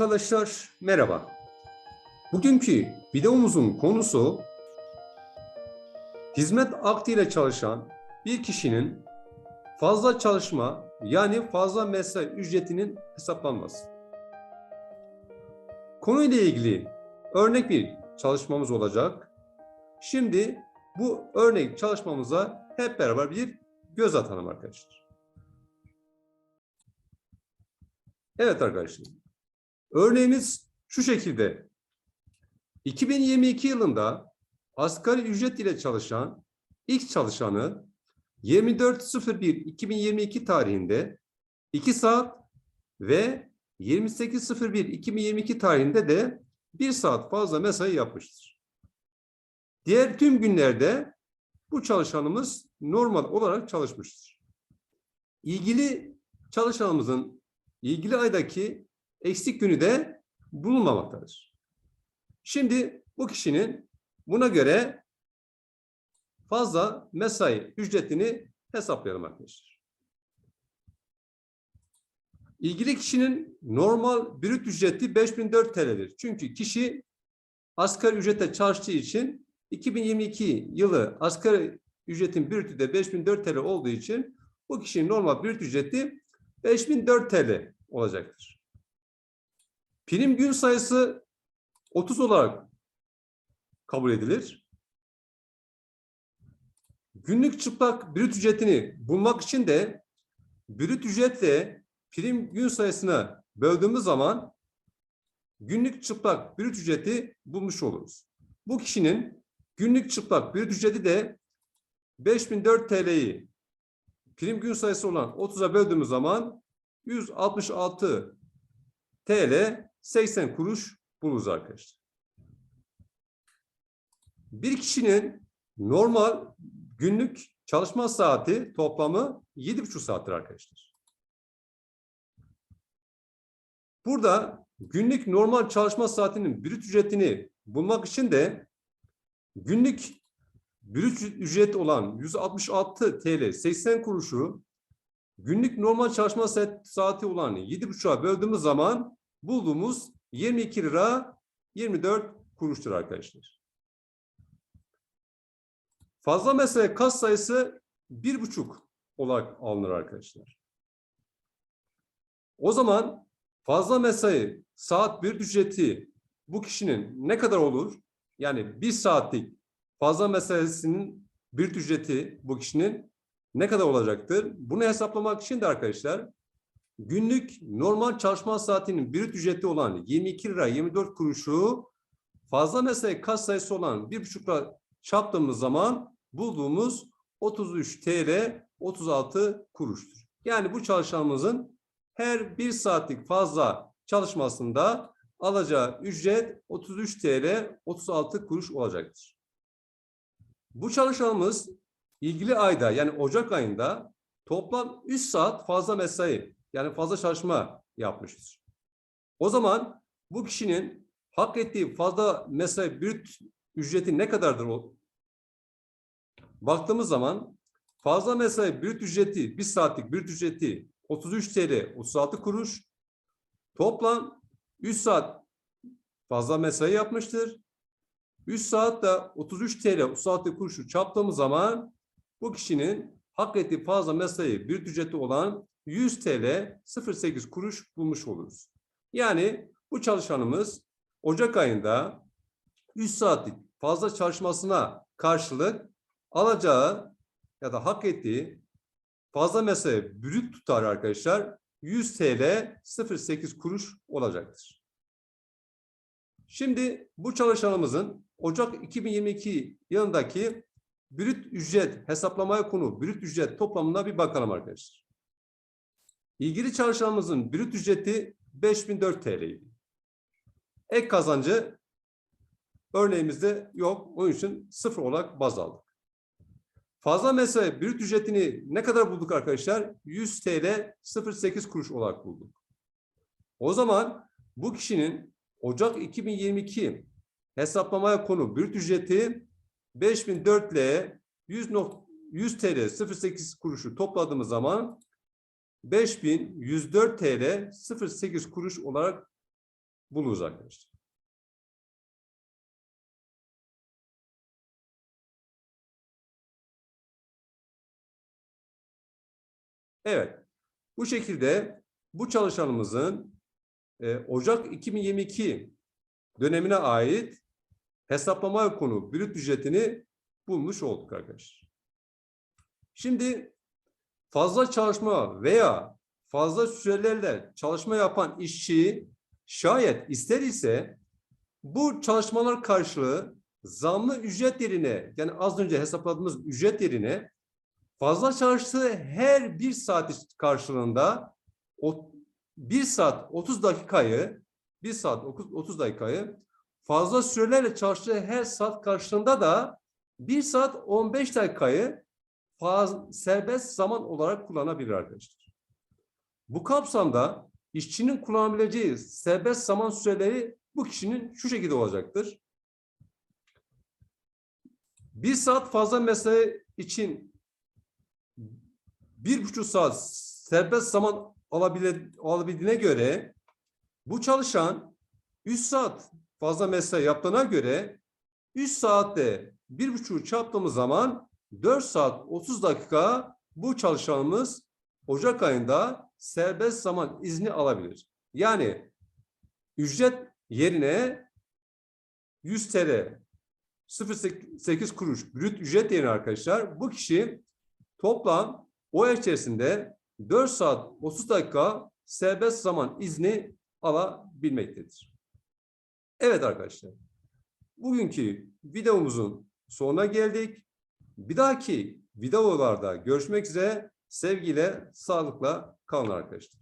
Arkadaşlar merhaba. Bugünkü videomuzun konusu hizmet akdiyle çalışan bir kişinin fazla çalışma yani fazla mesai ücretinin hesaplanması. Konuyla ilgili örnek bir çalışmamız olacak. Şimdi bu örnek çalışmamıza hep beraber bir göz atalım arkadaşlar. Evet arkadaşlar. Örneğimiz şu şekilde. 2022 yılında asgari ücret ile çalışan X çalışanı 24.01.2022 tarihinde 2 saat ve 28.01.2022 tarihinde de 1 saat fazla mesai yapmıştır. Diğer tüm günlerde bu çalışanımız normal olarak çalışmıştır. İlgili çalışanımızın ilgili aydaki eksik günü de bulunmamaktadır. Şimdi bu kişinin buna göre fazla mesai ücretini hesaplayalım arkadaşlar. İlgili kişinin normal brüt ücreti 5004 TL'dir. Çünkü kişi asgari ücrete çalıştığı için 2022 yılı asgari ücretin brütü de 5004 TL olduğu için bu kişinin normal brüt ücreti 5004 TL olacaktır. Prim gün sayısı 30 olarak kabul edilir. Günlük çıplak brüt ücretini bulmak için de brüt ücretle prim gün sayısına böldüğümüz zaman günlük çıplak brüt ücreti bulmuş oluruz. Bu kişinin günlük çıplak brüt ücreti de 5004 TL'yi prim gün sayısı olan 30'a böldüğümüz zaman 166 TL 80 kuruş buluruz arkadaşlar. Bir kişinin normal günlük çalışma saati toplamı 7,5 saattir arkadaşlar. Burada günlük normal çalışma saatinin brüt ücretini bulmak için de günlük brüt ücret olan 166 TL 80 kuruşu günlük normal çalışma saati olan 7,5'a böldüğümüz zaman bulduğumuz 22 lira 24 kuruştur arkadaşlar. Fazla mesele kas sayısı 1,5 olarak alınır arkadaşlar. O zaman fazla mesai saat bir ücreti bu kişinin ne kadar olur? Yani bir saatlik fazla mesaisinin bir ücreti bu kişinin ne kadar olacaktır? Bunu hesaplamak için de arkadaşlar günlük normal çalışma saatinin bir ücreti olan 22 lira 24 kuruşu fazla mesai kas sayısı olan 1,5 lira çarptığımız zaman bulduğumuz 33 TL 36 kuruştur. Yani bu çalışanımızın her bir saatlik fazla çalışmasında alacağı ücret 33 TL 36 kuruş olacaktır. Bu çalışanımız ilgili ayda yani Ocak ayında toplam 3 saat fazla mesai yani fazla çalışma yapmıştır. O zaman bu kişinin hak ettiği fazla mesai brüt ücreti ne kadardır o? Baktığımız zaman fazla mesai brüt ücreti bir saatlik brüt ücreti 33 TL 36 kuruş. Toplam 3 saat fazla mesai yapmıştır. 3 saat da 33 TL 36 kuruşu çarptığımız zaman bu kişinin hak ettiği fazla mesai bir ücreti olan 100 TL 08 kuruş bulmuş oluruz. Yani bu çalışanımız Ocak ayında 3 saatlik fazla çalışmasına karşılık alacağı ya da hak ettiği fazla mesai brüt tutar arkadaşlar 100 TL 08 kuruş olacaktır. Şimdi bu çalışanımızın Ocak 2022 yılındaki brüt ücret hesaplamaya konu brüt ücret toplamına bir bakalım arkadaşlar. İlgili çalışanımızın brüt ücreti 5004 TL'ydi. Ek kazancı örneğimizde yok. Onun için sıfır olarak baz aldık. Fazla mesai brüt ücretini ne kadar bulduk arkadaşlar? 100 TL 08 kuruş olarak bulduk. O zaman bu kişinin Ocak 2022 hesaplamaya konu brüt ücreti 5004 ile 100, 100 TL 08 kuruşu topladığımız zaman 5104 TL 08 kuruş olarak buluruz arkadaşlar. Evet. Bu şekilde bu çalışanımızın e, Ocak 2022 dönemine ait hesaplama konu brüt ücretini bulmuş olduk arkadaşlar. Şimdi fazla çalışma veya fazla sürelerle çalışma yapan işçi şayet ister ise bu çalışmalar karşılığı zamlı ücret yerine yani az önce hesapladığımız ücret yerine fazla çalıştığı her bir saat karşılığında o bir saat 30 dakikayı bir saat 30 dakikayı fazla sürelerle çalıştığı her saat karşılığında da bir saat 15 dakikayı faz, serbest zaman olarak kullanabilir arkadaşlar. Bu kapsamda işçinin kullanabileceği serbest zaman süreleri bu kişinin şu şekilde olacaktır. Bir saat fazla mesai için bir buçuk saat serbest zaman alabildiğine göre bu çalışan 3 saat fazla mesai yaptığına göre 3 saatte bir buçuğu çarptığımız zaman 4 saat 30 dakika bu çalışanımız Ocak ayında serbest zaman izni alabilir. Yani ücret yerine 100 TL 0.8 kuruş brüt ücret yerine arkadaşlar bu kişi toplam o içerisinde 4 saat 30 dakika serbest zaman izni alabilmektedir. Evet arkadaşlar. Bugünkü videomuzun sonuna geldik. Bir dahaki videolarda görüşmek üzere. Sevgiyle, sağlıkla kalın arkadaşlar.